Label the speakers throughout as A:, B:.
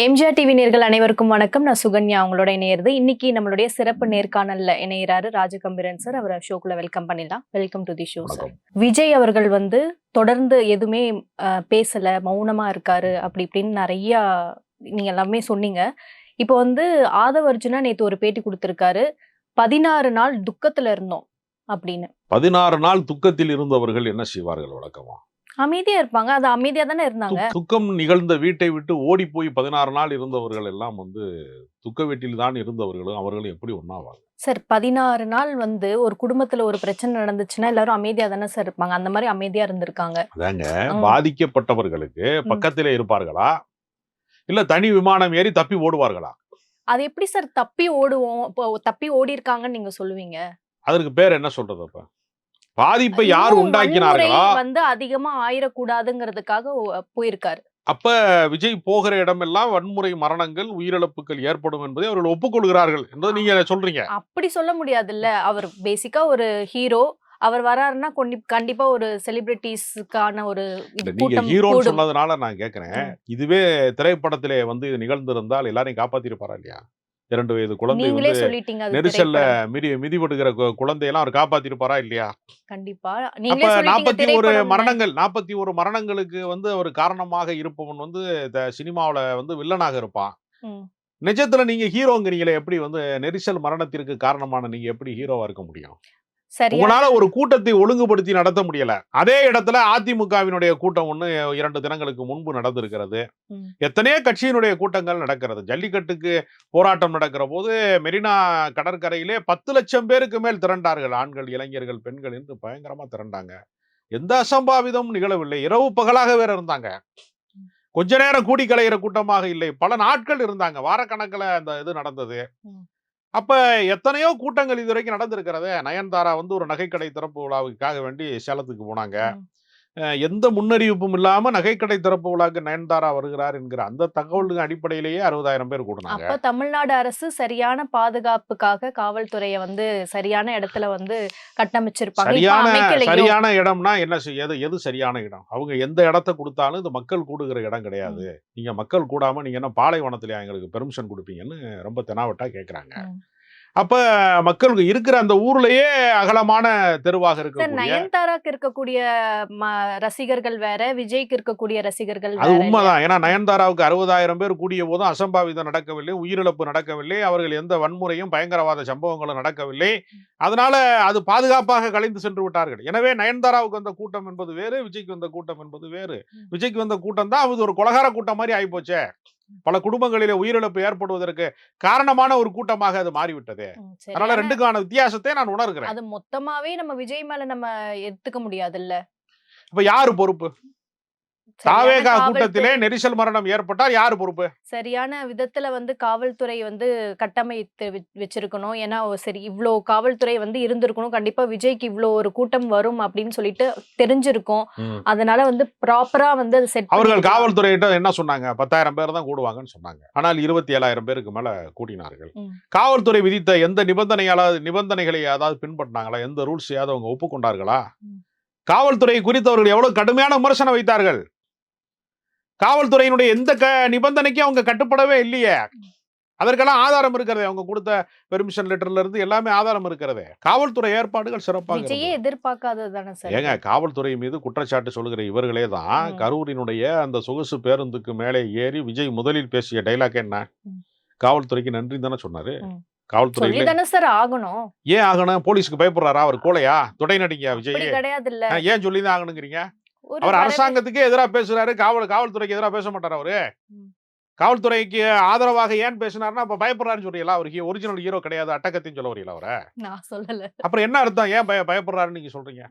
A: MGR TV நேர்கள் அனைவருக்கும் வணக்கம். நான் சுகன்யா அவங்களோட இணையிறது. இன்னைக்கு நம்மளுடைய சிறப்பு நேர்காணல்ல இணையிறாரு ராஜகம்பீரன் சார். அவரை ஷோக்குள்ள வெல்கம் பண்ணிடலாம். Welcome to the show sir. Vijay அவர்கள் வந்து தொடர்ந்து எதுவுமே பேசல மௌனமா இருக்காரு அப்படி இப்படின்னு நிறைய நீங்க எல்லாமே சொன்னீங்க. இப்போ வந்து ஆதவ அர்ஜுனா நேத்து ஒரு பேட்டி கொடுத்திருக்காரு. பதினாறு நாள் துக்கத்துல இருந்தோம் அப்படின்னு.
B: பதினாறு நாள் துக்கத்தில் இருந்தவர்கள் என்ன செய்வார்கள்? வழக்கமா?
A: அமைதியா இருப்பாங்க. அது அமைதியா தானே இருந்தாங்க.
B: துக்- துக்கம் நிகழ்ந்த வீட்டை விட்டு ஓடி போய் பதினாறு நாள் இருந்தவர்கள் எல்லாம் வந்து துக்க வீட்டில் தான் இருந்தவர்களும் அவர்களும் எப்படி ஒண்ணாவாங்க?
A: சார் பதினாறு நாள் வந்து ஒரு குடும்பத்துல ஒரு பிரச்சனை நடந்துச்சுன்னா எல்லாரும் அமைதியா தானே சார் இருப்பாங்க. அந்த மாதிரி அமைதியா இருந்திருக்காங்க.
B: அதாங்க. பாதிக்கப்பட்டவர்களுக்கு பக்கத்திலே இருப்பார்களா? இல்ல தனி விமானம் ஏறி தப்பி ஓடுவார்களா?
A: அது எப்படி சார் தப்பி ஓடுவோம்? இப்போ தப்பி ஓடி இருக்காங்கன்னு நீங்க சொல்லுவீங்க?
B: அதற்கு பேர் என்ன சொல்றது அப்ப? பாதிப்பை யார் உண்டாக்கினார்களோ?
A: வந்து அதிகமா ஆயிடக்கூடாதுங்கிறதுக்காக ஓ- போயிருக்காரு.
B: அப்ப விஜய் போகிற இடமெல்லாம் வன்முறை மரணங்கள் உயிரிழப்புகள் ஏற்படும் என்பதை அவர்கள் ஒப்புக்கொள்கிறார்கள் என்பதை நீங்க சொல்றீங்க.
A: அப்படி சொல்ல முடியாதுல்ல. அவர் பேசிக்கா ஒரு ஹீரோ அவர் வராருன்னா கொண்டி- கண்டிப்பா ஒரு செலிபிரிட்டிஸ்க்கான ஒரு
B: இல்ல, நீங்க ஹீரோன்னு. சொன்னதுனால நான் கேக்குறேன்.
A: ம்.
B: இதுவே திரைப்படத்திலே வந்து இது நிகழ்ந்திருந்தால் எல்லாரையும் காப்பாத்திருப்பாரா இல்லையா? இரண்டு வயது குழந்தை வந்து நெரிசல்ல. மிதி மிதிபடுகிற கு- குழந்தையெல்லாம் அவர் காப்பாத்திருப்பாரா இல்லையா?
A: கண்டிப்பா.
B: அப்ப நாற்பத்தி ஒரு மரணங்கள் நாற்பத்தி ஒரு மரணங்களுக்கு வந்து அவர் காரணமாக இருப்பவன் வந்து சினிமாவுல வந்து வில்லனாக இருப்பான். நிஜத்துல நீங்க ஹீரோங்கிறீங்களே எப்படி வந்து நெரிசல் மரணத்திற்கு காரணமான நீங்க எப்படி ஹீரோவா இருக்க முடியும்? உங்களால ஒரு கூட்டத்தை ஒழுங்குபடுத்தி நடத்த முடியல. அதே இடத்துல அதிமுகவினுடைய கூட்டம் ஒண்ணு இரண்டு தினங்களுக்கு முன்பு நடந்திருக்கிறது. எத்தனையோ கட்சியினுடைய கூட்டங்கள் நடக்கிறது. ஜல்லிக்கட்டுக்கு போராட்டம் நடக்கிற போது மெரினா கடற்கரையிலே பத்து லட்சம் பேருக்கு மேல் திரண்டார்கள். ஆண்கள் இளைஞர்கள் பெண்கள் என்று பயங்கரமா திரண்டாங்க. எந்த அசம்பாவிதமும் நிகழவில்லை. இரவு பகலாக வேற இருந்தாங்க. கொஞ்ச நேரம் கூடி கலையிற கூட்டமாக இல்லை. பல நாட்கள் இருந்தாங்க. வாரக்கணக்கில் அந்த இது நடந்தது. அப்ப எத்தனையோ கூட்டங்கள் இது வரைக்கும் நடந்திருக்கிறது. நயன்தாரா வந்து ஒரு நகைக்கடை திறப்பு விழாவுக்காக வேண்டி சேலத்துக்கு போனாங்க. எந்த முன்னறிவிப்பும் இல்லாம நகைக்கடை திறப்பு விழாக்கு நயன்தாரா வருகிறார் என்கிற அந்த தகவலுக்கு அடிப்படையிலேயே அறுபதாயிரம் பேர் கூட்டினாங்க
A: அப்ப தமிழ்நாடு அரசு சரியான பாதுகாப்புக்காக காவல்துறைய வந்து சரியான இடத்துல வந்து கட்டமைச்சிருப்பாங்க.
B: சரியான? சரியான இடம்னா என்ன எது எது சரியான இடம்? அவங்க எந்த இடத்த கொடுத்தாலும் இது மக்கள் கூடுகிற இடம் கிடையாது. நீங்க மக்கள் கூடாம நீங்க என்ன பாலைவனத்துல எங்களுக்கு பெர்மிஷன் கொடுப்பீங்கன்னு ரொம்ப தெனாவட்டா கேக்குறாங்க.
A: ம்.
B: அப்ப மக்களுக்கு இருக்கிற அந்த ஊர்லயே அகலமான தெருவாக இருக்கக்கூடிய
A: நயன்தாராக்கு இருக்கக்கூடிய ரசிகர்கள் வேற விஜய்க்கு இருக்கக்கூடிய ரசிகர்கள்
B: அது உண்மைதான். ஏன்னா நயன்தாராவுக்கு அறுபதாயிரம் பேர் கூடிய போதும் அசம்பாவிதம் நடக்கவில்லை உயிரிழப்பு நடக்கவில்லை அவர்கள் எந்த வன்முறையும் பயங்கரவாத சம்பவங்களும் நடக்கவில்லை. அதனால அது பாதுகாப்பாக கலைந்து சென்று விட்டார்கள். எனவே நயன்தாராவுக்கு வந்த கூட்டம் என்பது வேறு விஜய்க்கு வந்த கூட்டம் என்பது வேறு. விஜய்க்கு வந்த கூட்டம் தான் அது ஒரு கொலகார கூட்டம் மாதிரி ஆயிப்போச்சே. பல குடும்பங்களிலே உயிரிழப்பு ஏற்படுவதற்கு காரணமான ஒரு கூட்டமாக அது மாறிவிட்டது. அதனால ரெண்டுக்கான வித்தியாசத்தை நான் உணர்கிறேன்.
A: அது மொத்தமாவே நம்ம விஜய் மேல நம்ம எடுத்துக்க முடியாதுல்ல.
B: இப்ப யாரு பொறுப்பு? தாவேகா கூட்டத்திலே நெரிசல் மரணம் ஏற்பட்டால் யாரு பொறுப்பு?
A: சரியான விதத்துல வந்து காவல்துறை வந்து கட்டமைத்து வச்சிருக்கணும். ஏன்னா சரி இவ்ளோ காவல்துறை வந்து இருந்திருக்கணும். கண்டிப்பா விஜய்க்கு இவ்ளோ ஒரு கூட்டம் வரும் அப்படின்னு சொல்லிட்டு தெரிஞ்சிருக்கும். அதனால வந்து ப்ராப்பரா வந்து அது செட்
B: அவர்கள் காவல்துறையிட்ட என்ன சொன்னாங்க? பத்தாயிரம் பேர் தான் கூடுவாங்கன்னு சொன்னாங்க. ஆனால் இருபத்தி ஏழாயிரம் பேருக்கு மேல கூட்டினார்கள். காவல்துறை விதித்த எந்த நிபந்தனையால நிபந்தனைகளை அதாவது பின்பற்றினாங்களா? எந்த ரூல்ஸையாவது அவங்க ஒப்புக்கொண்டார்களா. காவல்துறை குறித்து அவர்கள் எவ்வளவு கடுமையான விமர்சனம் வைத்தார்கள்? காவல்துறையினுடைய எந்த க நிபந்தனைக்கும் அவங்க கட்டுப்படவே இல்லையே. அதற்கெல்லாம் ஆதாரம் இருக்கிறது. அவங்க கொடுத்த பெர்மிஷன் லெட்டர்ல இருந்து எல்லாமே ஆதாரம் இருக்கிறது. காவல்துறை ஏற்பாடுகள் சிறப்பாக.
A: எதிர்பார்க்காதது
B: ஏங்க காவல்துறை மீது குற்றச்சாட்டு சொல்லுகிற இவர்களே தான். கரூரினுடைய அந்த சொகுசு பேருந்துக்கு மேலே ஏறி விஜய் முதலில் பேசிய டைலாக் என்ன. காவல்துறைக்கு நன்றி தானே சொன்னாரு.
A: சார் ஆகணும்.
B: ஏன் ஆகணும்? போலீஸ்க்கு பயப்படுறாரா? அவர் கோலையா? துடை நடிங்க விஜய் ஏன் சொல்லி தான் ஆகணுங்கிறீங்க? அவர் அரசாங்கத்துக்கே எதிரா பேசுறாரு. காவல் காவல்துறைக்கு எதிரா பேச மாட்டார் அவரு. காவல்துறைக்கு ஆதரவாக ஏன் பேசினாருன்னா அப்ப பயப்படுறாருன்னு சொல்றீங்களா? அவருக்கு ஒரிஜினல் ஹீரோ கிடையாது. அட்டகத்தின்னு சொல்ல வரீங்களா அவரை?
A: நான் சொல்லல.
B: அப்புறம் என்ன அர்த்தம்? ஏன் பய பயப்படுறாருன்னு நீங்க சொல்றீங்க?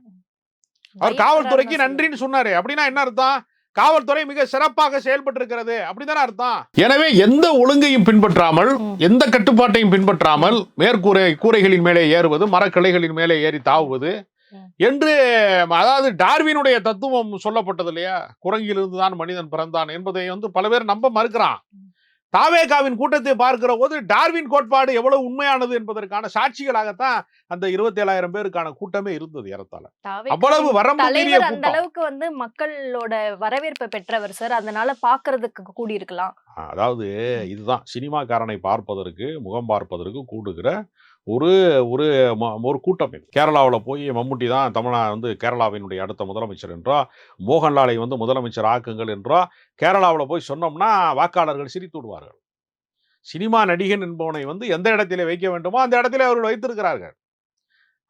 B: அவர் காவல்துறைக்கு நன்றின்னு சொன்னாரு. அப்படின்னா என்ன அர்த்தம்? காவல்துறை மிக சிறப்பாக செயல்பட்டு இருக்கிறது அப்படிதானே அர்த்தம்? எனவே எந்த ஒழுங்கையும் பின்பற்றாமல். எந்த கட்டுப்பாட்டையும் பின்பற்றாமல் மேற்கூரை கூரைகளின் மேலே ஏறுவது மரக்கிளைகளின் மேலே ஏறி தாவுவது. என்று அதாவது டார்வினுடைய தத்துவம் சொல்லப்பட்டது இல்லையா குரங்கிலிருந்து தான் மனிதன் பிறந்தான் என்பதை வந்து பல பேர் நம்ப மறுக்கிறான். தாவேகாவின் கூட்டத்தை பார்க்கிற போது டார்வின் கோட்பாடு எவ்வளவு உண்மையானது என்பதற்கான சாட்சிகளாகத்தான் அந்த இருபத்தி ஏழாயிரம் பேருக்கான கூட்டமே இருந்தது ஏறத்தாழ. அவ்வளவு வரம்பு
A: அந்த அளவுக்கு வந்து மக்களோட வரவேற்பை பெற்றவர் சார். அதனால பாக்குறதுக்கு கூடி இருக்கலாம்
B: அதாவது இதுதான். சினிமாக்காரனை பார்ப்பதற்கு முகம் பார்ப்பதற்கு கூடுகிற ஒரு ஒரு ம- ஒரு கூட்டமை கேரளாவில் போய் மம்முட்டி தான் தமிழ்நாடு வந்து கேரளாவினுடைய அடுத்த முதலமைச்சர் என்றோ மோகன்லாலை வந்து முதலமைச்சர் ஆக்குங்கள் என்றோ கேரளாவில் போய் சொன்னோம்னா வாக்காளர்கள் சிரித்து விடுவார்கள். சினிமா நடிகன் என்பவனை வந்து எந்த இடத்திலே வைக்க வேண்டுமோ அந்த இடத்திலே அவர்கள் வைத்திருக்கிறார்கள்.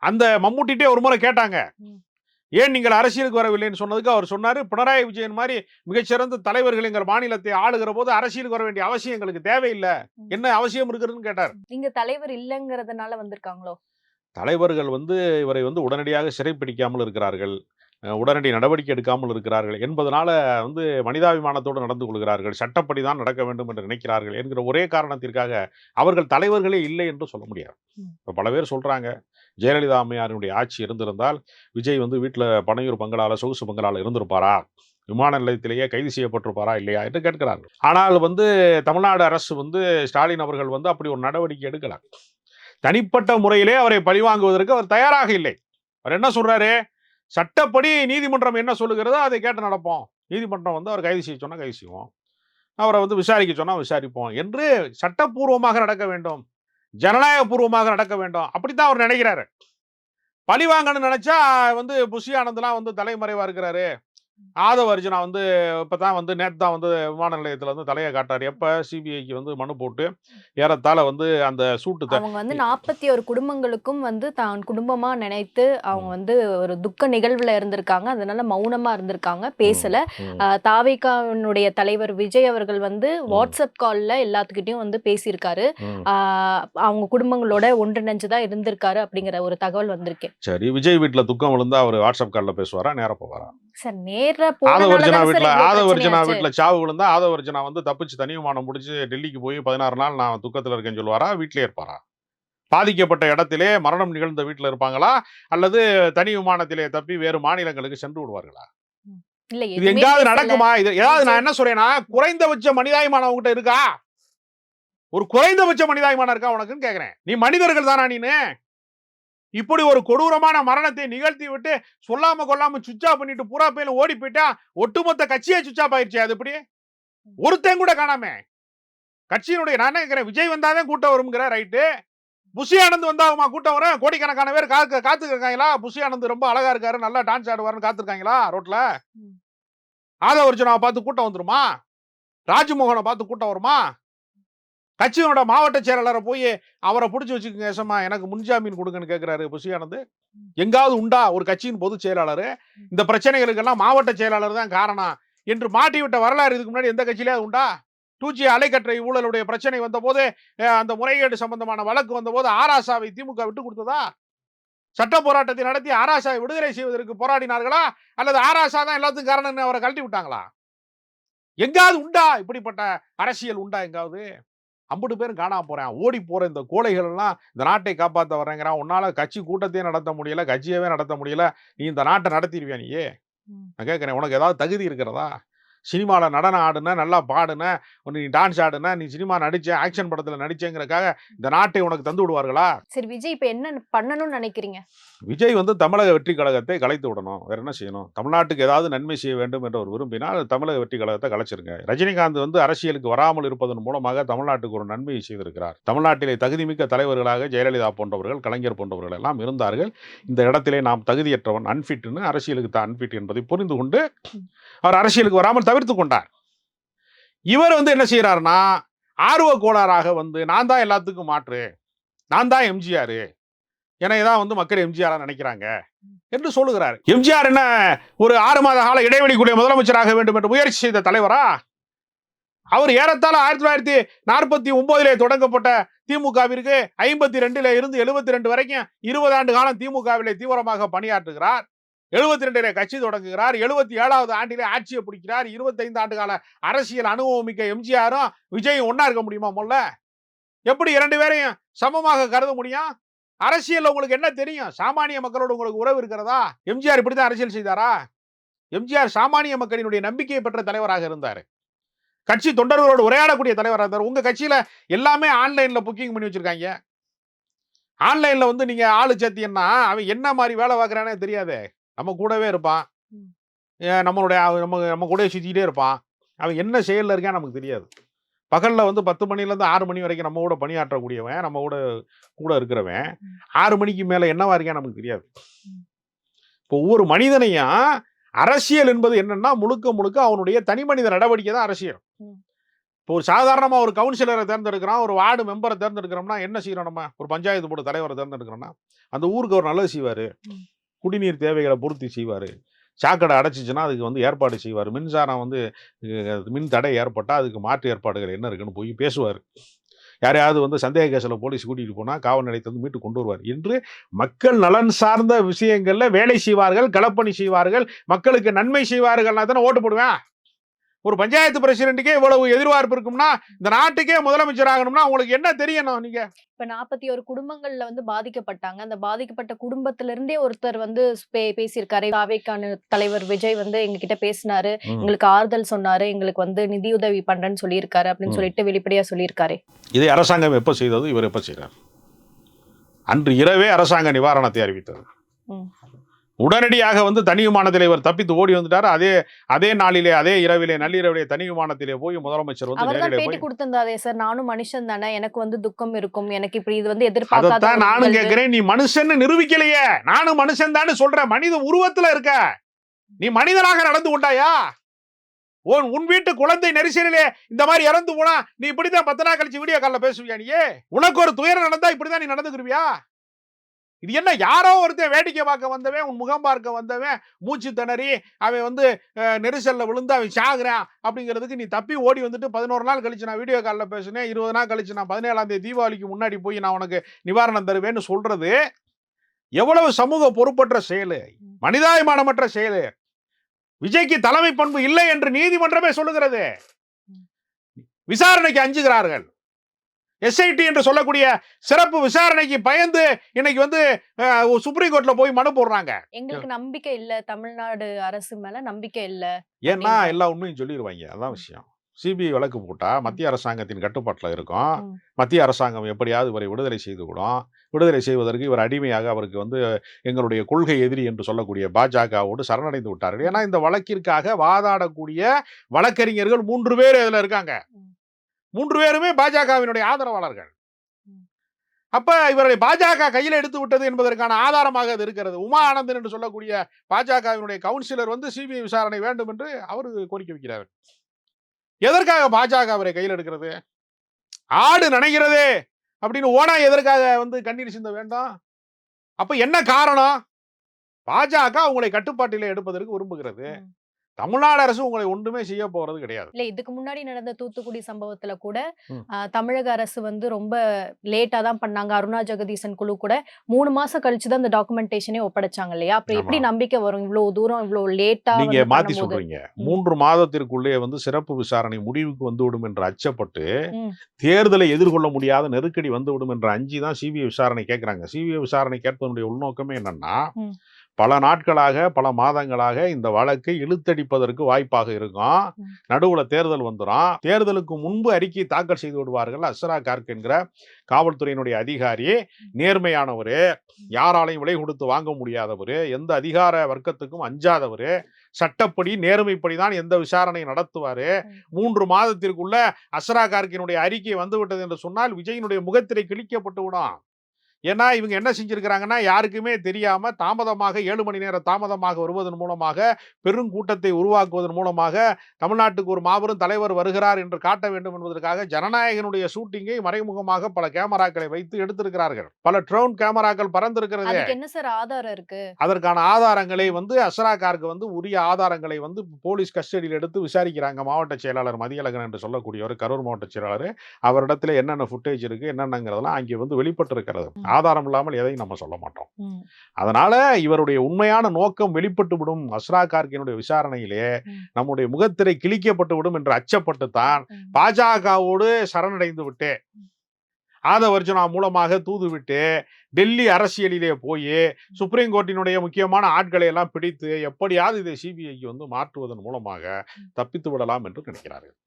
B: அந்த மம்முட்டிகிட்டே ஒரு முறை கேட்டாங்க. ஏன் நீங்கள் அரசியலுக்கு வரவில்லைன்னு சொன்னதுக்கு அவர் சொன்னாரு. பினராயி விஜயன் மாதிரி மிகச்சிறந்த தலைவர்கள் எங்கள் மாநிலத்தை ஆளுகிற போது அரசியலுக்கு வர வேண்டிய அவசியம் எங்களுக்கு தேவையில்லை. என்ன அவசியம் இருக்குதுன்னு கேட்டார்.
A: நீங்க தலைவர் இல்லங்கிறதுனால வந்திருக்காங்களோ?
B: தலைவர்கள் வந்து இவரை வந்து உடனடியாக சிறைப்பிடிக்காமல் இருக்கிறார்கள். உடனடி நடவடிக்கை எடுக்காமல் இருக்கிறார்கள் என்பதனால வந்து மனிதாபிமானத்தோடு நடந்து கொள்கிறார்கள். சட்டப்படி தான் நடக்க வேண்டும் என்று நினைக்கிறார்கள் என்கிற ஒரே காரணத்திற்காக அவர்கள் தலைவர்களே இல்லை என்று சொல்ல முடியாது. இப்போ பல பேர் சொல்றாங்க ஜெயலலிதா அம்மையாரினுடைய ஆட்சி இருந்திருந்தால் விஜய் வந்து வீட்டில் பனையூர் பங்களால சொகுசு பங்களால இருந்திருப்பாரா? விமான நிலையத்திலேயே கைது செய்யப்பட்டிருப்பாரா இல்லையா? என்று கேட்கிறார்கள். ஆனால் வந்து தமிழ்நாடு அரசு வந்து ஸ்டாலின் அவர்கள் வந்து அப்படி ஒரு நடவடிக்கை எடுக்கல. தனிப்பட்ட முறையிலே அவரை பழிவாங்குவதற்கு அவர் தயாராக இல்லை. அவர் என்ன சொல்றாரு? சட்டப்படி நீதிமன்றம் என்ன சொல்லுகிறதோ அதை கேட்டு நடப்போம். நீதிமன்றம் வந்து அவர் கைது செய்ய சொன்னால் கைது செய்வோம். அவரை வந்து விசாரிக்க சொன்னால் விசாரிப்போம் என்று சட்டப்பூர்வமாக நடக்க வேண்டும். ஜனநாயகபூர்வமாக நடக்க வேண்டும். அப்படித்தான் அவர் நினைக்கிறாரு. பழி வாங்கணும்னு நினச்சா வந்து புஷி ஆனந்த்லாம் வந்து தலைமறைவாக இருக்கிறாரு. ஆதவ அர்ஜுனா வந்து இப்பதான் வந்து நேத்து தான் வந்து விமான நிலையத்துல வந்து தலையை காட்டாரு. எப்ப சிபிஐக்கு வந்து மனு போட்டு ஏறத்தாழ வந்து அந்த சூட்டு
A: அவங்க வந்து நாற்பத்தி ஒரு குடும்பங்களுக்கும் வந்து தான் குடும்பமா நினைத்து அவங்க வந்து ஒரு துக்க நிகழ்வுல இருந்திருக்காங்க. அதனால மௌனமா இருந்திருக்காங்க. பேசல. தாவேகாவினுடைய தலைவர் விஜய் அவர்கள் வந்து வாட்ஸ்அப் கால்ல எல்லாத்துக்கிட்டையும் வந்து பேசியிருக்காரு. அவங்க குடும்பங்களோட ஒன்றிணைஞ்சுதான் இருந்திருக்காரு அப்படிங்கிற ஒரு தகவல் வந்திருக்கு.
B: சரி விஜய் வீட்டுல துக்கம் விழுந்தா அவர் வாட்ஸ்அப் கால்ல பேசுவாரா? நேரா போவாரா?
A: சார் நேர்ல
B: ஆதவர்ஜனா வீட்டுல ஆதவர்ஜனா சாவு விழுந்தா ஆதவர்ஜனா வந்து தப்பிச்சு தனி விமானம் முடிச்சு டெல்லிக்கு போய் பதினாறு நாள் நான் துக்கத்துல இருக்கேன்னு சொல்லுவாரா? வீட்டிலே இருப்பாரா? பாதிக்கப்பட்ட இடத்திலே மரணம் நிகழ்ந்த வீட்டுல இருப்பாங்களா? அல்லது தனி விமானத்திலே தப்பி வேறு மாநிலங்களுக்கு சென்று விடுவார்களா? இது எங்காவது. நடக்குமா? இது ஏதாவது நான் என்ன சொல்றேன்னா குறைந்தபட்ச மனிதாயமானம் உங்ககிட்ட இருக்கா? ஒரு குறைந்தபட்ச மனிதாயமானம் இருக்கா உனக்குன்னு கேக்குறேன். நீ மனிதர்கள் தானா நீனு? இப்படி ஒரு கொடூரமான மரணத்தை நிகழ்த்தி விட்டு சொல்லாம கொல்லாம சுச்சா பண்ணிட்டு பூரா பேர்ல ஓடி போயிட்டா ஒட்டுமொத்த கட்சியே சுச்சா போயிருச்சு அது எப்படி? ஒருத்தன் கூட காணாம. கட்சியினுடைய நான் என்ன கேக்குறேன் விஜய் வந்தாதான் கூட்டம் வருங்கிற ரைட்டு புஷி ஆனந்த் வந்தாகுமா கூட்டம் வரும் கோடிக்கணக்கான பேர் காத்து காத்துக்கு இருக்காங்களா புஷி ஆனந்த் ரொம்ப அழகா இருக்காரு நல்லா டான்ஸ் ஆடுவாருன்னு காத்திருக்காங்களா ரோட்ல. ஆதவர்ஜுனாவை பார்த்து கூட்டம் வந்துருமா? ராஜ்மோகனை பார்த்து கூட்டம் வருமா? கட்சியோட மாவட்ட செயலாளரை போய் அவரை பிடிச்சி வச்சுக்கோங்க ஏசமா எனக்கு முன்ஜாமீன் கொடுங்கன்னு கேட்கிறாரு புஷியானந்து எங்காவது உண்டா ஒரு கட்சியின் பொதுச் செயலாளர்? இந்த பிரச்சனைகளுக்கெல்லாம் மாவட்ட செயலாளர் தான் காரணம். என்று மாட்டி விட்ட வரலாறு இதுக்கு முன்னாடி எந்த கட்சியிலே உண்டா? டூஜி அலைக்கற்றை ஊழலுடைய பிரச்சனை வந்த போது அந்த முறைகேடு சம்பந்தமான வழக்கு வந்த போது ஆராசாவை திமுக விட்டு கொடுத்ததா? சட்ட போராட்டத்தை நடத்தி ஆராசாவை விடுதலை செய்வதற்கு போராடினார்களா? அல்லது ஆராசா தான் எல்லாத்துக்கும் காரணம்னு அவரை கழட்டி விட்டாங்களா? எங்காவது உண்டா இப்படிப்பட்ட அரசியல் உண்டா எங்காவது? அம்புட்டு பேரும் காணாம போறேன். ஓடி போற இந்த கோழைகள் எல்லாம் இந்த நாட்டை காப்பாத்த வர்றேங்கிறான். உன்னால கட்சி கூட்டத்தையே நடத்த முடியல கட்சியவே நடத்த முடியல. நீ இந்த நாட்டை நடத்திடுவியா நீ
A: ம்.
B: நான் கேட்குறேன் உனக்கு ஏதாவது தகுதி இருக்கிறதா? சினிமாவில் நடனம் ஆடுன நல்லா பாடுன நீ டான்ஸ் ஆடுன நீ சினிமா நடிச்ச ஆக்ஷன் படத்தில் நடிச்சேங்கிறக்காக இந்த நாட்டை உனக்கு தந்து விடுவார்களா?
A: சரி விஜய் இப்ப என்ன பண்ணணும்னு நினைக்கிறீங்க?
B: விஜய் வந்து தமிழக வெற்றி கழகத்தை கலைத்து விடணும். வேற என்ன செய்யணும்? தமிழ்நாட்டுக்கு ஏதாவது நன்மை செய்ய வேண்டும் என்று அவர் விரும்பினால் தமிழக வெற்றி கழகத்தை கலைச்சிருங்க. ரஜினிகாந்த் வந்து அரசியலுக்கு வராமல் இருப்பதன் மூலமாக தமிழ்நாட்டுக்கு ஒரு நன்மையை செய்திருக்கிறார். தமிழ்நாட்டிலே தகுதிமிக்க தலைவர்களாக ஜெயலலிதா போன்றவர்கள் கலைஞர் போன்றவர்கள் எல்லாம் இருந்தார்கள். இந்த இடத்திலே நாம் தகுதியற்றவன் அன்ஃபிட்னு அரசியலுக்கு தான் அன்ஃபிட் என்பதை புரிந்து கொண்டு அவர் அரசியலுக்கு வராமல் தவிர்த்து கொண்டார். இவர் வந்து என்ன செய்யறாருன்னா ஆர்வ கோளாறாக வந்து நான் தான் எல்லாத்துக்கும் மாற்று நான் தான் எம்ஜிஆர் என்னை தான் வந்து மக்கள் எம்ஜிஆராக நினைக்கிறாங்க என்று சொல்லுகிறார். எம்ஜிஆர் என்ன ஒரு ஆறு மாத கால இடைவெளிக்குரிய முதலமைச்சராக வேண்டும் என்று முயற்சி செய்த தலைவரா? அவர் ஏறத்தாழ ஆயிரத்தி தொள்ளாயிரத்தி நாற்பத்தி ஒன்பதிலே தொடங்கப்பட்ட திமுகவிற்கு ஐம்பத்தி ரெண்டுல இருந்து எழுபத்தி ரெண்டு வரைக்கும் இருபது ஆண்டு காலம் திமுகவிலே தீவிரமாக பணியாற்றுகிறார். எழுபத்தி ரெண்டிலே கட்சி தொடங்குகிறார். எழுபத்தி ஏழாவது ஆண்டிலே ஆட்சியை பிடிக்கிறார். இருபத்தைந்து ஆண்டு கால அரசியல் அனுபவம் மிக்க எம்ஜிஆரும் விஜயும் ஒன்னா இருக்க முடியுமா முல்ல? எப்படி இரண்டு பேரையும் சமமாக கருத முடியும்? அரசியல் உங்களுக்கு என்ன தெரியும்? சாமானிய மக்களோட உங்களுக்கு உறவு இருக்கிறதா? எம்ஜிஆர் இப்படிதான் அரசியல் செய்தாரா? எம்ஜிஆர் சாமானிய மக்களினுடைய நம்பிக்கையை பெற்ற தலைவராக இருந்தார். கட்சி தொண்டர்களோடு உரையாடக்கூடிய தலைவராக இருந்தார். உங்க கட்சியில எல்லாமே ஆன்லைன்ல புக்கிங் பண்ணி வச்சிருக்காங்க. ஆன்லைன்ல வந்து நீங்க ஆளு சேர்த்தீங்கன்னா அவன் என்ன மாதிரி வேலை பார்க்குறானே தெரியாதே. நம்ம கூடவே இருப்பான். நம்மளுடைய நம்ம நம்ம கூட சுத்திக்கிட்டே இருப்பான். அவன் என்ன செயல்ல இருக்கான் நமக்கு தெரியாது. பகல்ல வந்து பத்து மணில இருந்து ஆறு மணி வரைக்கும் நம்ம கூட பணியாற்றக்கூடியவன் நம்ம கூட கூட இருக்கிறவன். ஆறு மணிக்கு மேல என்னவா இருக்கான் நமக்கு தெரியாது. இப்போ ஒவ்வொரு மனிதனையும் அரசியல் என்பது என்னன்னா முழுக்க முழுக்க அவனுடைய தனி மனித நடவடிக்கை தான் அரசியல். இப்போ ஒரு சாதாரணமா ஒரு கவுன்சிலரை தேர்ந்தெடுக்கிறோம் ஒரு வார்டு மெம்பரை தேர்ந்தெடுக்கிறோம்னா என்ன செய்யறோம் நம்ம? ஒரு பஞ்சாயத்து போர்டு தலைவரை தேர்ந்தெடுக்கிறோம்னா அந்த ஊருக்கு அவர் நல்லது செய்வாரு. குடிநீர் தேவைகளை பூர்த்தி செய்வார். சாக்கடை அடைச்சிச்சுன்னா அதுக்கு வந்து ஏற்பாடு செய்வார். மின்சாரம் வந்து மின் தடை ஏற்பட்டால் அதுக்கு மாற்று ஏற்பாடுகள் என்ன இருக்குன்னு போய் பேசுவார். யாரையாவது வந்து சந்தேக கேஸில் போலீஸ் கூட்டிகிட்டு போனால் காவல் நிலையத்தை வந்து மீட்டு கொண்டு வருவார். என்று மக்கள் நலன் சார்ந்த விஷயங்களில் வேலை செய்வார்கள் களப்பணி செய்வார்கள் மக்களுக்கு நன்மை செய்வார்கள்னா தானே ஓட்டு போடுவேன். ஒரு பஞ்சாயத்து பிரசிடென்ட்டுக்கே இவ்வளவு எதிர்பார்ப்பு இருக்கும்னா இந்த நாட்டுக்கே முதலமைச்சர் ஆகணும்னா உங்களுக்கு என்ன தெரியணும் நீங்க?
A: இப்ப நாற்பத்தி ஒரு குடும்பங்கள்ல வந்து பாதிக்கப்பட்டாங்க. அந்த பாதிக்கப்பட்ட குடும்பத்துல இருந்தே ஒருத்தர் வந்து பே- பேசியிருக்காரு. அவைக்கான தலைவர் விஜய் வந்து எங்க கிட்ட பேசினாரு எங்களுக்கு ஆறுதல் சொன்னாரு. எங்களுக்கு வந்து நிதியுதவி பண்றேன்னு சொல்லியிருக்காரு அப்படின்னு. சொல்லிட்டு வெளிப்படையா சொல்லியிருக்காரு.
B: இதை அரசாங்கம் எப்போ செய்தது? இவர் எப்போ செய்கிறார் அன்று இரவே அரசாங்க நிவாரணத்தை அறிவித்தது. உடனடியாக வந்து தனி விமானத்திலே இவர் தப்பித்து ஓடி வந்துட்டார். அதே அதே நாளிலே அதே இரவிலே நள்ளிரவிலே தனி விமானத்திலே போய் முதலமைச்சர் வந்து
A: பேட்டி கொடுத்திருந்தாரே சார். நானும் மனுஷன் தானே. எனக்கு வந்து துக்கம் இருக்கும். எனக்கு இப்படி இது வந்து எதிர்பார்க்காத
B: நானும். கேட்கிறேன். நீ மனுஷன்னு நிரூபிக்கலையே. நானும் மனுஷன் தானே சொல்றேன். மனித உருவத்துல இருக்க. நீ மனிதனாக நடந்து கொண்டாயா? உன் உன் வீட்டு குழந்தை நெரிசலிலே இந்த மாதிரி இறந்து போனா நீ இப்படிதான் பத்து நாள் கழிச்சு வீடியோ கால்ல பேசுவியா நீயே? உனக்கு ஒரு துயரம் நடந்தா இப்படிதான் நீ நடந்துக்கிருவியா? இது என்ன? யாரோ ஒருத்தன் வேடிக்கை பார்க்க வந்தவன் உன் முகம் பார்க்க வந்தவன் மூச்சு திணறி அவன் வந்து நெரிசல்ல விழுந்து அவன் சாகுறான் அப்படிங்கிறதுக்கு நீ தப்பி ஓடி வந்துட்டு பதினோரு நாள் கழிச்சு நான் வீடியோ காலில் பேசினேன் இருபது நாள் கழிச்சு நான் பதினேழாம் தேதி தீபாவளிக்கு முன்னாடி போய் நான் உனக்கு நிவாரணம் தருவேன்னு சொல்றது எவ்வளவு சமூக பொறுப்பற்ற செயலு மனிதாபிமானமற்ற செயலு. விஜய்க்கு தலைமை பண்பு இல்லை என்று நீதிமன்றமே சொல்லுகிறது. விசாரணைக்கு அஞ்சுகிறார்கள். எஸ்ஐடி என்று சொல்லக்கூடிய சிறப்பு விசாரணைக்கு பயந்து இன்னைக்கு வந்து சுப்ரீம் கோர்ட்ல போய் மனு போடுறாங்க.
A: எங்களுக்கு நம்பிக்கை இல்ல. தமிழ்நாடு அரசு மேல நம்பிக்கை இல்ல.
B: ஏன்னா? எல்லா உண்மையும் சொல்லிடுவாங்க அதான் விஷயம். சிபிஐ வழக்கு போட்டா மத்திய அரசாங்கத்தின் கட்டுப்பாட்டில் இருக்கும். மத்திய அரசாங்கம் எப்படியாவது இவரை விடுதலை செய்து விடும் விடுதலை செய்வதற்கு இவர் அடிமையாக அவருக்கு வந்து எங்களுடைய கொள்கை எதிரி என்று சொல்லக்கூடிய பாஜகவோடு சரணடைந்து விட்டார்கள். ஏன்னா இந்த வழக்கிற்காக வாதாடக்கூடிய வழக்கறிஞர்கள் மூன்று பேர் இதுல இருக்காங்க. மூன்று பேருமே பாஜகவினுடைய ஆதரவாளர்கள். அப்ப இவரை பாஜக கையில் எடுத்து விட்டது என்பதற்கான ஆதாரமாக அது இருக்கிறது. உமா ஆனந்தன் என்று சொல்லக்கூடிய பாஜகவினுடைய கவுன்சிலர் வந்து சிபிஐ விசாரணை வேண்டும் என்று அவர் கோரிக்கை வைக்கிறார். எதற்காக பாஜக அவரை கையில் எடுக்கிறது? ஆடு நனைகிறதே அப்படின்னு ஓனா எதற்காக வந்து கண்ணீர் சிந்த வேண்டாம்? அப்ப என்ன காரணம்? பாஜக உங்களை கட்டுப்பாட்டிலே எடுப்பதற்கு விரும்புகிறது. தமிழ்நாடு அரசு உங்களை ஒன்றுமே செய்ய போறது கிடையாது.
A: இல்ல இதுக்கு முன்னாடி நடந்த தூத்துக்குடி சம்பவத்துல கூட தமிழக அரசு வந்து ரொம்ப லேட்டா தான் பண்ணாங்க. அருணா ஜெகதீசன் குழு கூட மூணு மாசம் கழிச்சு தான் அந்த டாக்குமெண்டேஷனே ஒப்படைச்சாங்க இல்லையா? அப்ப எப்படி. நம்பிக்கை வரும்? இவ்வளவு தூரம் இவ்வளவு லேட்டா
B: நீங்க மாத்தி சொல்றீங்க. மூன்று மாதத்திற்குள்ளே வந்து சிறப்பு விசாரணை முடிவுக்கு வந்துவிடும் என்று அச்சப்பட்டு. தேர்தலை எதிர்கொள்ள முடியாத நெருக்கடி வந்துவிடும் என்ற அஞ்சி தான் சிபிஐ விசாரணை கேட்கறாங்க சிபிஐ விசாரணை கேட்பதனுடைய உள்நோக்கமே என்னன்னா. பல நாட்களாக பல மாதங்களாக இந்த வழக்கை இழுத்தடிப்பதற்கு வாய்ப்பாக இருக்கும். நடுவுல தேர்தல் வந்துடும் தேர்தலுக்கு முன்பு அறிக்கை தாக்கல் செய்து விடுவார்கள் அஸ்ரா கார்க் என்கிற காவல்துறையினுடைய அதிகாரி. நேர்மையானவர். யாராலையும் விலை கொடுத்து வாங்க முடியாதவர். எந்த அதிகார வர்க்கத்துக்கும் அஞ்சாதவர். சட்டப்படி நேர்மைப்படி தான் எந்த விசாரணை நடத்துவாரு. மூன்று மாதத்திற்குள்ள அஸ்ரா கார்க்கினுடைய அறிக்கை வந்துவிட்டது என்று சொன்னால் விஜயினுடைய முகத்திரை கிழிக்கப்பட்டு விடும். ஏன்னா இவங்க என்ன செஞ்சிருக்கிறாங்கன்னா யாருக்குமே தெரியாம தாமதமாக ஏழு மணி நேரம் தாமதமாக வருவதன் மூலமாக பெருங்கூட்டத்தை உருவாக்குவதன் மூலமாக தமிழ்நாட்டுக்கு ஒரு மாபெரும் தலைவர் வருகிறார் என்று காட்ட வேண்டும் என்பதற்காக ஜனநாயகனுடைய ஷூட்டிங்கை மறைமுகமாக பல கேமராக்களை வைத்து எடுத்திருக்கிறார்கள். பல ட்ரோன் கேமராக்கள் பறந்திருக்கிறது.
A: என்ன சார் ஆதாரம் இருக்கு?
B: அதற்கான ஆதாரங்களை வந்து கார்க்கு வந்து உரிய ஆதாரங்களை வந்து போலீஸ் கஸ்டடியில் எடுத்து விசாரிக்கிறாங்க. மாவட்ட செயலாளர் மதியழகன் என்று சொல்லக்கூடியவர் கரூர் மாவட்ட செயலாளர். அவரிடத்துல என்னென்ன ஃபுட்டேஜ் இருக்கு என்னென்னங்கிறதெல்லாம் அங்கே வந்து வெளிப்பட்டு இருக்கிறது
A: ம்.
B: ஆதாரம் இல்லாமல் எதையும் நம்ம சொல்ல மாட்டோம். அதனால இவருடைய உண்மையான நோக்கம் வெளிப்பட்டு விடும் அஸ்ரா கார்கினுடைய விசாரணையிலே. நம்முடைய முகத்திரை கிழிக்கப்பட்டு விடும் என்று அச்சப்பட்டு தான். பாஜகவோடு சரணடைந்து விட்டு. ஆதவர்ஜுனா மூலமாக தூது விட்டு டெல்லி அரசியலிலே போய் சுப்ரீம் கோர்ட்டினுடைய முக்கியமான ஆட்களை எல்லாம் பிடித்து எப்படியாவது இதை சிபிஐக்கு வந்து மாற்றுவதன் மூலமாக தப்பித்து விடலாம் என்று நினைக்கிறார்கள்.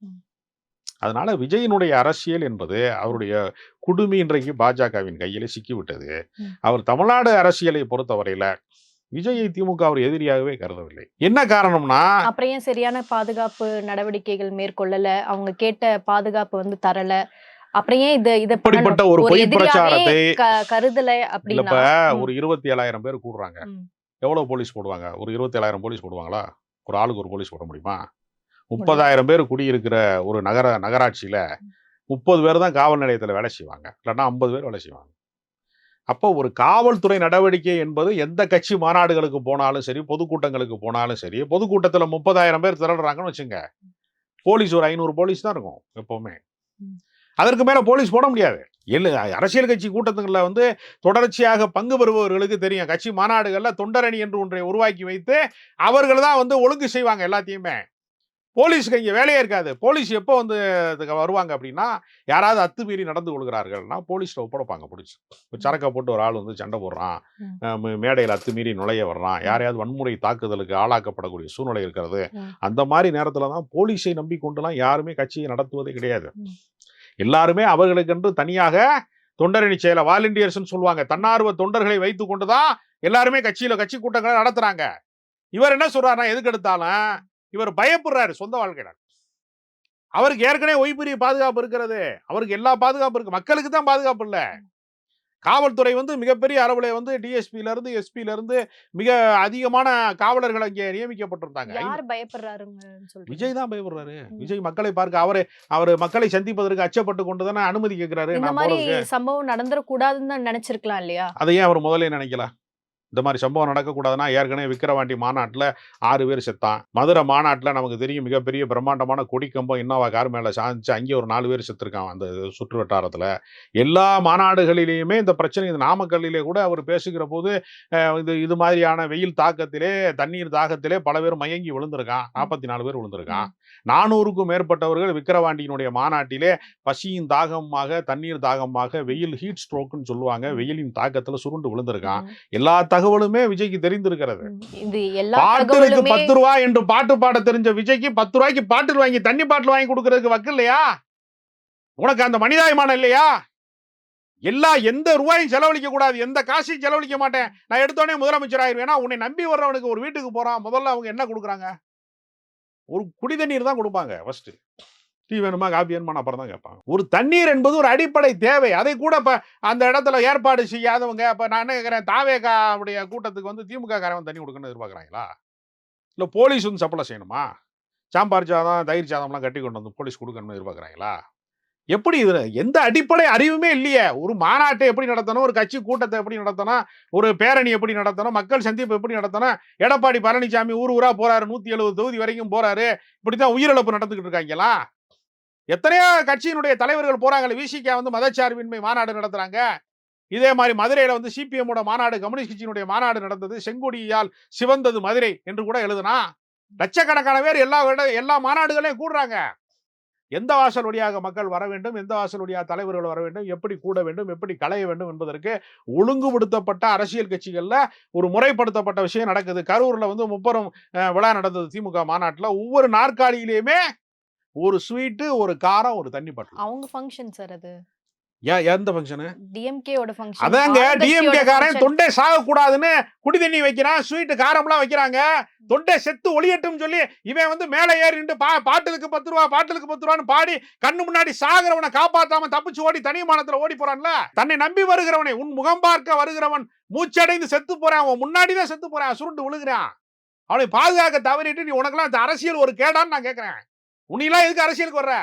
B: அதனால விஜயினுடைய அரசியல் என்பது அவருடைய குடுமி இன்றைக்கு பாஜகவின் கையிலே சிக்கிவிட்டது. அவர் தமிழ்நாடு அரசியலை பொறுத்தவரையில விஜயை திமுக அவர் எதிரியாகவே கருதவில்லை. என்ன காரணம்னா
A: அப்புறம் ஏன் சரியான பாதுகாப்பு நடவடிக்கைகள் மேற்கொள்ளல? அவங்க கேட்ட பாதுகாப்பு வந்து தரல. அப்புறம் ஏன் இது இத
B: இப்படிப்பட்ட? ஒரு பொய் பிரச்சாரத்தை
A: கருதல அப்படின்னா.
B: ஒரு இருபத்தி ஏழாயிரம் பேர் கூடுறாங்க. எவ்வளவு போலீஸ் போடுவாங்க? ஒரு இருபத்தி ஏழாயிரம் போலீஸ் போடுவாங்களா? ஒரு ஆளுக்கு ஒரு போலீஸ் போட முடியுமா? முப்பதாயிரம் பேர் குடியிருக்கிற ஒரு நகர நகராட்சியில முப்பது பேர் தான் காவல் நிலையத்தில் வேலை செய்வாங்க. இல்லைன்னா ஐம்பது பேர் வேலை செய்வாங்க. அப்போ ஒரு காவல்துறை நடவடிக்கை என்பது எந்த கட்சி மாநாடுகளுக்கு போனாலும் சரி பொதுக்கூட்டங்களுக்கு போனாலும் சரி பொதுக்கூட்டத்தில் முப்பதாயிரம் பேர் திரளுறாங்கன்னு வச்சுங்க. போலீஸ் ஒரு ஐநூறு போலீஸ் தான் இருக்கும் எப்பவுமே. அதற்கு மேல போலீஸ் போட முடியாது. இல்ல அரசியல் கட்சி கூட்டத்துக்குள்ள வந்து தொடர்ச்சியாக பங்கு பெறுபவர்களுக்கு தெரியும். கட்சி மாநாடுகள்ல தொண்டரணி என்று ஒன்றை உருவாக்கி வைத்து அவர்கள் தான் வந்து ஒழுங்கு செய்வாங்க எல்லாத்தையுமே. போலீஸ்க்கு இங்க வேலையே இருக்காது. போலீஸ் எப்போ வந்து இதுக்கு வருவாங்க அப்படின்னா யாராவது அத்துமீறி நடந்து கொள்கிறார்கள்னா போலீஸ்ல ஒப்படைப்பாங்க பிடிச்சி இப்போ சரக்கை போட்டு ஒரு ஆள் வந்து சண்டை போடுறான். மேடையில் அத்துமீறி நுழைய வர்றான். யாரையாவது வன்முறை தாக்குதலுக்கு ஆளாக்கப்படக்கூடிய சூழ்நிலை இருக்கிறது. அந்த மாதிரி நேரத்துல தான் போலீஸை நம்பிக்கொண்டுலாம் யாருமே கட்சியை நடத்துவதே கிடையாது. எல்லாருமே அவர்களுக்கென்று தனியாக தொண்டரணி செயல வாலண்டியர்ஸ்னு சொல்லுவாங்க. தன்னார்வ தொண்டர்களை வைத்து கொண்டு தான் எல்லாருமே கட்சியில கட்சி கூட்டங்களை நடத்துறாங்க. இவர் என்ன சொல்றாருன்னா எதுக்கு எடுத்தாலும் இவர் பயப்படுறாரு சொந்த வாழ்க்கையில. அவருக்கு ஏற்கனவே ஒய்பிரிய பாதுகாப்பு இருக்கிறது. அவருக்கு எல்லா பாதுகாப்பு இருக்கு. மக்களுக்கு தான் பாதுகாப்பு இல்ல. காவல்துறை வந்து மிகப்பெரிய அளவுல வந்து டிஎஸ்பில இருந்து எஸ்பில இருந்து மிக அதிகமான காவலர்கள் அங்கே நியமிக்கப்பட்டிருந்தாங்க. விஜய் தான் பயப்படுறாரு. விஜய் மக்களை பார்க்க அவரு அவர் மக்களை சந்திப்பதற்கு அச்சப்பட்டு கொண்டு தானே அனுமதி கேட்கிறாரு
A: சம்பவம் நடந்துடக்கூடாதுன்னு தான் நினைச்சிருக்கலாம் இல்லையா?
B: அதை ஏன் அவர் முதல்ல நினைக்கல? இந்த மாதிரி சம்பவம் நடக்கக்கூடாதுன்னா ஏற்கனவே விக்கிரவாண்டி மாநாட்டில் ஆறு பேர் செத்தான். மதுரை மாநாட்டில் நமக்கு தெரியும் மிகப்பெரிய பிரம்மாண்டமான கொடிக்கம்பம் இன்னோவா கார் மேலே சாதிச்சு அங்கே ஒரு நாலு பேர் செத்துருக்கான் அந்த சுற்று வட்டாரத்தில். எல்லா மாநாடுகளிலேயுமே இந்த பிரச்சனை இந்த நாமக்கல்லிலே கூட அவர் பேசுகிற போது இது இது மாதிரியான வெயில் தாக்கத்திலே தண்ணீர் தாக்கத்திலே பல பேர் மயங்கி விழுந்திருக்கான். நாற்பத்தி நாலு பேர் விழுந்திருக்கான். நானூறுக்கும் மேற்பட்டவர்கள் விக்கிரவாண்டியினுடைய மாநாட்டிலே பசியின் தாகமாக தண்ணீர் தாகமாக வெயில் ஹீட் ஸ்ட்ரோக்குன்னு சொல்லுவாங்க. வெயிலின் தாக்கத்தில் சுருண்டு விழுந்திருக்கான். எல்லா தகவலுமே விஜய்க்கு தெரிந்திருக்கிறது.
A: தகவலுமே
B: பத்து ரூபாய் என்று பாட்டு பாட தெரிஞ்ச விஜய்க்கு பத்து ரூபாய்க்கு பாட்டில் வாங்கி தண்ணி பாட்டில் வாங்கி கொடுக்கறதுக்கு வக்கு இல்லையா? உனக்கு அந்த மனிதாயமானம் இல்லையா? எல்லா எந்த ரூபாயும் செலவழிக்க கூடாது. எந்த காசையும் செலவழிக்க மாட்டேன். நான் எடுத்தோடனே முதலமைச்சர் ஆயிருவேனா? உன்னை நம்பி வர்றவனுக்கு ஒரு வீட்டுக்கு போறான். முதல்ல அவங்க என்ன கொடுக்குறாங்க? ஒரு குடி தண்ணீர் தான் கொடுப்பாங்க ஃபர்ஸ்ட் டீ வேணுமா காபி வேணுமா அப்புறம் தான் கேட்பாங்க. ஒரு தண்ணீர் என்பது ஒரு அடிப்படை தேவை. அதை கூட இப்போ அந்த இடத்துல ஏற்பாடு செய்யாதவங்க இப்போ நான் என்ன கேட்குறேன் தாவேகா உடைய கூட்டத்துக்கு வந்து திமுக காரவன் தண்ணி கொடுக்கணும்னு எதிர்பார்க்குறாங்களா? இல்லை போலீஸ் வந்து சப்ளை செய்யணுமா? சாம்பார் சாதம் தயிர் சாதம்லாம் கட்டி கொண்டு வந்து போலீஸ் கொடுக்கணும்னு எதிர்பார்க்குறாங்களா? எப்படி இதுல எந்த அடிப்படை அறிவுமே இல்லையே. ஒரு மாநாட்டை எப்படி நடத்தணும்? ஒரு கட்சி கூட்டத்தை எப்படி நடத்தணும்? ஒரு பேரணி எப்படி நடத்தணும்? மக்கள் சந்திப்பு எப்படி நடத்தணும்? எடப்பாடி பழனிசாமி ஊர் ஊரா போறாரு. நூத்தி எழுபது தொகுதி வரைக்கும் போறாரு. இப்படித்தான் உயிரிழப்பு நடந்துகிட்டு இருக்காங்களா? எத்தனையோ கட்சியினுடைய தலைவர்கள் போறாங்களே. விசிகா வந்து மதச்சார்பின்மை மாநாடு நடத்துறாங்க. இதே மாதிரி மதுரையில வந்து சிபிஎம்மோட மாநாடு கம்யூனிஸ்ட் கட்சியினுடைய மாநாடு நடந்தது. செங்கொடியால் சிவந்தது மதுரை என்று கூட எழுதுனா லட்சக்கணக்கான பேர் எல்லா எல்லா மாநாடுகளையும் கூடுறாங்க. எந்த வாசல் வழியாக மக்கள் வர வேண்டும் எந்த வாசல் வழியாக தலைவர்கள் வர வேண்டும் எப்படி கூட வேண்டும் எப்படி களைய வேண்டும் என்பதற்கு ஒழுங்குபடுத்தப்பட்ட அரசியல் கட்சிகளில் ஒரு முறைப்படுத்தப்பட்ட விஷயம் நடக்குது. கரூரில் வந்து முப்பெரும் விழா நடந்தது திமுக மாநாட்டில். ஒவ்வொரு நாற்காலியிலையுமே ஒரு ஸ்வீட்டு ஒரு காரம் ஒரு தண்ணி பாட்டில்.
A: அவங்க ஃபங்க்ஷன் சார் அது.
B: ஏன் எந்த ஃபங்க்ஷனு
A: டிஎம்கேவோட ஃபங்க்ஷன்
B: அதாங்க டிஎம்கே காரன் தொண்டை சாகக்கூடாதுன்னு குடி தண்ணி வைக்கிறான் ஸ்வீட்டு காரம்லாம் வைக்கிறாங்க. தொண்டை செத்து ஒளியட்டும் சொல்லி இவன் வந்து மேலே ஏறி நின்று பா பாட்டிலுக்கு பத்து ரூபா பாட்டிலுக்கு பத்து ரூபான்னு பாடி கண்ணு முன்னாடி சாகிறவனை காப்பாத்தாம தப்பிச்சு ஓடி தனிமானத்துல ஓடி போறான்ல? தன்னை நம்பி வருகிறவனை உன் முகம் பார்க்க வருகிறவன் மூச்சடைந்து செத்து போறான் அவன் முன்னாடி தான் செத்து போறான் சுருண்டு விழுகிறான். அவனை பாதுகாக்க தவறிட்டு நீ உனக்கெல்லாம் அரசியல் ஒரு கேடான்னு நான் கேட்கிறேன் உன்னையெல்லாம் எதுக்கு அரசியலுக்கு வர்ற?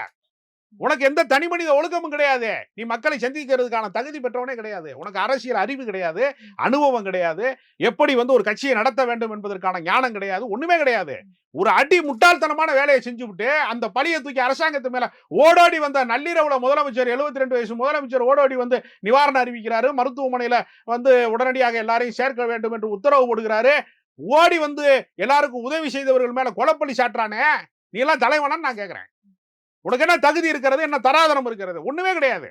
B: உனக்கு எந்த தனி மனித ஒழுக்கமும் கிடையாது. நீ மக்களை சந்திக்கிறதுக்கான தகுதி பெற்றவனே கிடையாது. உனக்கு அரசியல் அறிவு கிடையாது அனுபவம் கிடையாது. எப்படி வந்து ஒரு கட்சியை நடத்த வேண்டும் என்பதற்கான ஞானம் கிடையாது ஒண்ணுமே கிடையாது. ஒரு அடி முட்டாள்தனமான வேலையை செஞ்சு விட்டு அந்த பழியை தூக்கி அரசாங்கத்து மேல ஓடோடி வந்த நள்ளிரவுல முதலமைச்சர் 72 ரெண்டு வயசு முதலமைச்சர் ஓடோடி வந்து நிவாரணம் அறிவிக்கிறாரு. மருத்துவமனையில வந்து உடனடியாக எல்லாரையும் சேர்க்க வேண்டும் என்று உத்தரவு போடுகிறாரு. ஓடி வந்து எல்லாருக்கும் உதவி செய்தவர்கள் மேல கொலப்பள்ளி சாட்டுறானே. நீ எல்லாம் தலைவனான்னு நான் கேட்கிறேன் உனக்கு என்ன தகுதி இருக்கிறது என்ன தராதரம் இருக்கிறது? ஒண்ணுமே கிடையாது.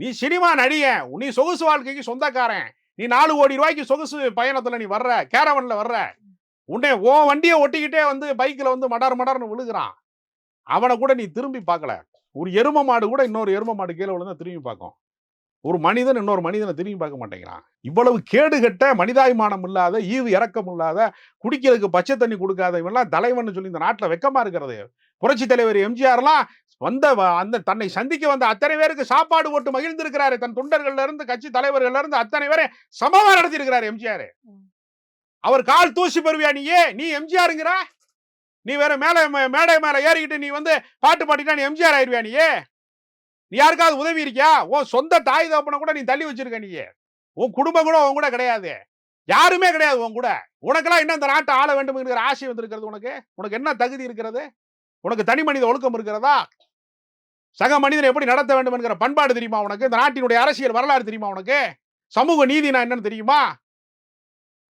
B: நீ சினிமா நடிக நீ சொகுசு வாழ்க்கைக்கு சொந்தக்காரன் நீ நாலு கோடி ரூபாய்க்கு சொகுசு பயணத்துல நீ வர்ற கேரவன்ல வர்ற உன்னை உன் வண்டியை ஒட்டிக்கிட்டே வந்து பைக்ல வந்து மடர் மடர்னு விழுகிறான். அவனை கூட நீ திரும்பி பார்க்கல. ஒரு எரும மாடு கூட இன்னொரு எரும மாடு கீழே விழுந்தா திரும்பி பார்க்கும். ஒரு மனிதன் இன்னொரு மனிதனை திரும்பி பார்க்க மாட்டேங்கிறான். இவ்வளவு கேடுகட்ட மனிதாபிமானம் இல்லாத ஈவு இறக்கம் இல்லாத குடிக்கிறதுக்கு பச்சை தண்ணி கொடுக்காத இவெல்லாம் தலைவன் சொல்லி இந்த நாட்டுல வெக்கமா இருக்கிறது. புரட்சி தலைவர் எம்ஜிஆர்லாம் வந்த அந்த தன்னை சந்திக்க வந்த அத்தனை பேருக்கு சாப்பாடு போட்டு மகிழ்ந்திருக்கிறாரு. தன் தொண்டர்கள்ல இருந்து கட்சி தலைவர்கள்ல இருந்து அத்தனை பேரை சமமா நடத்தி இருக்கிறாரு எம்ஜிஆர். அவர் கால் தூசி பெறுவியா நீயே நீ எம்ஜிஆருங்கிற? நீ வேற மேல மேடை மேல ஏறிக்கிட்டு நீ வந்து பாட்டு பாடிட்டா நீ எம்ஜிஆர் ஆயிருவியா நீயே நீ யாருக்காவது உதவி இருக்கியா? உன் சொந்த தாய் தகப்பனை கூட நீ தள்ளி வச்சிருக்க நீ உன் குடும்பம் கூட உன் கூட கிடையாது. யாருமே கிடையாது உன் கூட. உனக்கெல்லாம் என்ன இந்த நாட்டை ஆள வேண்டும்ங்கிற ஆசை வந்திருக்கிறது உனக்கு? உனக்கு என்ன தகுதி இருக்கிறது? உனக்கு தனி மனித ஒழுக்கம் இருக்கிறதா? சக மனிதனை எப்படி நடத்த வேண்டும் என்கிற பண்பாடு தெரியுமா உனக்கு? இந்த நாட்டினுடைய அரசியல் வரலாறு தெரியுமா உனக்கு? சமூக நீதினா என்னன்னு தெரியுமா?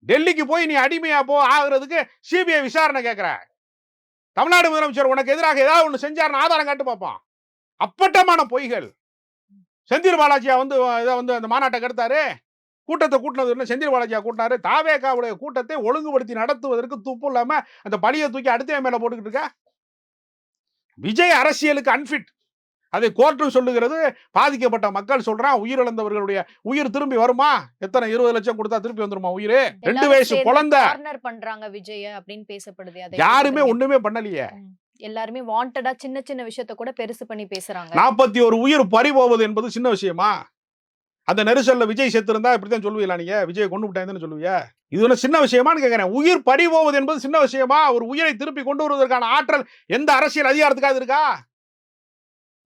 B: டெல்லிக்கு போய் நீ அடிமையா போ ஆகுறதுக்கு சிபிஐ விசாரணை கேட்கிற தமிழ்நாடு முதலமைச்சர் உனக்கு எதிராக ஏதாவது ஒன்று செஞ்சாருன்னு ஆதாரம் காட்டு பார்ப்பான் அப்பட்டமான பொய்கள். செந்தில் பாலாஜியா வந்து இதை வந்து அந்த மாநாட்டை கெடுத்தாரு. கூட்டத்தை கூட்டினது என்ன? செந்தில் பாலாஜியா கூட்டினாரு. தாவேக்காவுடைய கூட்டத்தை ஒழுங்குபடுத்தி நடத்துவதற்கு துப்பு இல்லாமல் அந்த பழியை தூக்கி அடுத்த மேலே போட்டுக்கிட்டு இருக்க? விஜய் அரசியலுக்கு அன்ஃபிட் அதை கோர்ட்டும் சொல்லுகிறது பாதிக்கப்பட்ட மக்கள் சொல்றான் உயிரிழந்தவர்களுடைய உயிர் திரும்பி வருமா? எத்தனை? இருபது லட்சம் கொடுத்தா திருப்பி வந்துருமா உயிர்? ரெண்டு வயசு குழந்தை.
A: பண்றாங்க விஜய அப்படின்னு பேசப்படுது.
B: யாருமே ஒண்ணுமே பண்ணலையே.
A: எல்லாருமே வாண்டடா சின்ன சின்ன விஷயத்த கூட பெருசு பண்ணி பேசுறாங்க.
B: நாற்பத்தி ஒரு உயிர் பறி போவது என்பது சின்ன விஷயமா? அந்த நெரிசல்ல விஜய் செத்து இருந்தா இப்படித்தான் சொல்லுவீங்களா நீங்க? விஜய் கொண்டு விட்டாங்கன்னு சொல்லுவீங்க இது ஒன்றும் சின்ன விஷயமான்னு கேட்குறேன் உயிர் பறி போவது என்பது சின்ன விஷயமா? ஒரு உயிரை திருப்பி கொண்டு வருவதற்கான ஆற்றல் எந்த அரசியல் அதிகாரத்துக்காக இருக்கா?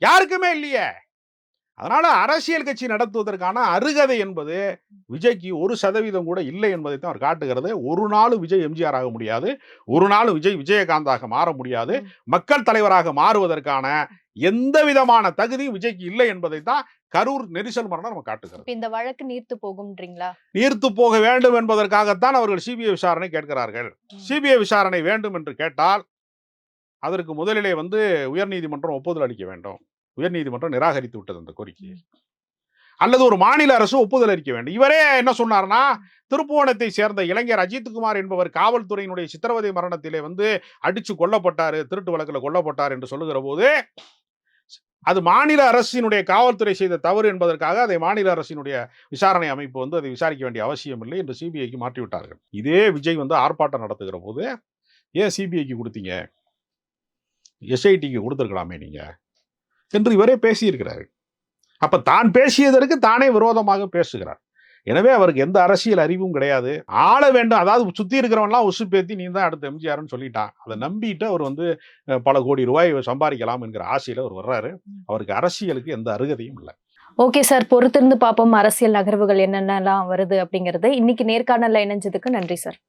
B: யாருக்குமே இல்லையே. அதனால அரசியல் கட்சி நடத்துவதற்கான அருகதை என்பது விஜய்க்கு ஒரு சதவீதம் கூட இல்லை என்பதை தான் அவர் காட்டுகிறது. ஒரு நாள் விஜய் எம்ஜிஆர் ஆக முடியாது. ஒரு நாள் விஜய் விஜயகாந்தாக மாற முடியாது. மக்கள் தலைவராக மாறுவதற்கான எந்த விதமான தகுதியும் விஜய்க்கு இல்லை என்பதை தான் கரூர் நெரிசல் மரணம் நம்ம காட்டுகிறது.
A: இப்ப இந்த வழக்கு நீர்த்து போகும்ன்றீங்களா?
B: நீர்த்து போக வேண்டும் என்பதற்காகத்தான் அவர்கள் சிபிஐ விசாரணை கேட்கிறார்கள். சிபிஐ விசாரணை வேண்டும் என்று கேட்டால் அதற்கு முதலிலே வந்து உயர்நீதிமன்றம் ஒப்புதல் அளிக்க வேண்டும். உயர்நீதிமன்றம் நிராகரித்து விட்டது அந்த கோரிக்கையை. அல்லது ஒரு மாநில அரசு ஒப்புதல் அளிக்க வேண்டும். இவரே என்ன சொன்னார்னா திருப்புவனத்தை சேர்ந்த இளைஞர் அஜித்குமார் என்பவர் காவல்துறையினுடைய சித்திரவதை மரணத்திலே வந்து அடிச்சு கொல்லப்பட்டாரு திருட்டு வழக்கில் கொல்லப்பட்டார் என்று சொல்லுகிற போது அது மாநில அரசினுடைய காவல்துறை செய்த தவறு என்பதற்காக அதை மாநில அரசினுடைய விசாரணை அமைப்பு வந்து அதை விசாரிக்க வேண்டிய அவசியம் இல்லை என்று சிபிஐக்கு மாற்றி விட்டார்கள் இதே விஜய் வந்து ஆர்ப்பாட்டம் நடத்துகிற போது ஏன் சிபிஐக்கு கொடுத்தீங்க? எஸ்ஐடிக்கு கொடுத்துருக்கலாமே நீங்க? என்று இவரே பேசியிருக்கிறார் அப்ப தான் பேசியதற்கு தானே விரோதமாக பேசுகிறார். எனவே அவருக்கு எந்த அரசியல் அறிவும் கிடையாது. ஆள வேண்டும். அதாவது சுத்தி இருக்கிறவன்லாம் உசுப்பேத்தி நீ தான் அடுத்த எம்ஜிஆர்னு சொல்லிட்டான். அதை நம்பிட்டு அவர் வந்து பல கோடி ரூபாய் சம்பாதிக்கலாம் என்கிற ஆசையில அவர் வர்றாரு. அவருக்கு அரசியலுக்கு எந்த அருகதையும் இல்லை.
A: Okay sir. பொறுத்திருந்து பாப்போம் அரசியல் நகர்வுகள் என்னென்னலாம் வருது அப்படிங்கறது. இன்னைக்கு நேர்காணல்ல இணைஞ்சதுக்கு நன்றி சார்.